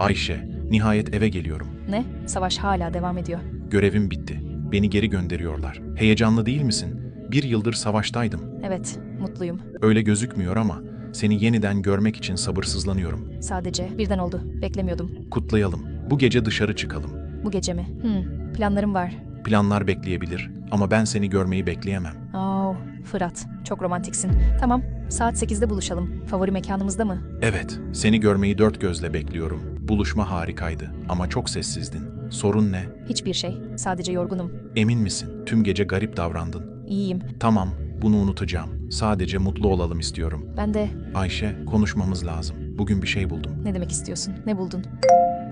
Ayşe, nihayet eve geliyorum. Ne? Savaş hala devam ediyor. Görevim bitti. Beni geri gönderiyorlar. Heyecanlı değil misin? Bir yıldır savaştaydım. Evet, mutluyum. Öyle gözükmüyor ama seni yeniden görmek için sabırsızlanıyorum. Sadece birden oldu. Beklemiyordum. Kutlayalım. Bu gece dışarı çıkalım. Bu gece mi? Hmm, planlarım var. Planlar bekleyebilir ama ben seni görmeyi bekleyemem. Oo, Fırat. Çok romantiksin. Tamam, saat 8'de buluşalım. Favori mekanımızda mı? Evet, seni görmeyi dört gözle bekliyorum. Buluşma harikaydı ama çok sessizdin. Sorun ne? Hiçbir şey. Sadece yorgunum. Emin misin? Tüm gece garip davrandın. İyiyim. Tamam, bunu unutacağım. Sadece mutlu olalım istiyorum. Ben de Ayşe, konuşmamız lazım. Bugün bir şey buldum. ne demek istiyorsun? Ne buldun?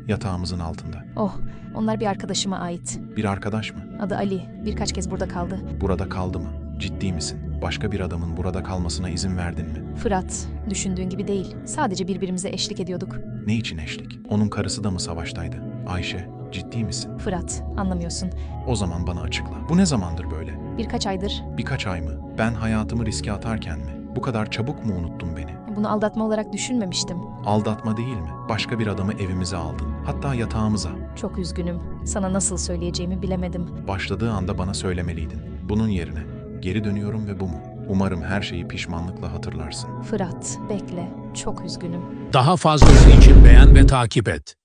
Yatağımızın altında. Oh, onlar bir arkadaşıma ait. Bir arkadaş mı? Adı Ali. Birkaç kez burada kaldı. Burada kaldı mı? Ciddi misin? Başka bir adamın burada kalmasına izin verdin mi? Fırat, düşündüğün gibi değil. Sadece birbirimize eşlik ediyorduk. Ne için eşlik? Onun karısı da mı savaştaydı? Ayşe, ciddi misin? Fırat, anlamıyorsun. O zaman bana açıkla. Bu ne zamandır böyle? Birkaç aydır Birkaç ay mı? Ben hayatımı riske atarken mi? Bu kadar çabuk mu unuttun beni? bunu aldatma olarak düşünmemiştim. Aldatma değil mi? Başka bir adamı evimize aldın. Hatta yatağımıza. Çok üzgünüm. Sana nasıl söyleyeceğimi bilemedim. Başladığı anda bana söylemeliydin. Bunun yerine geri dönüyorum ve bu mu? Umarım her şeyi pişmanlıkla hatırlarsın. Fırat, bekle. Çok üzgünüm. Daha fazlası için beğen ve takip et.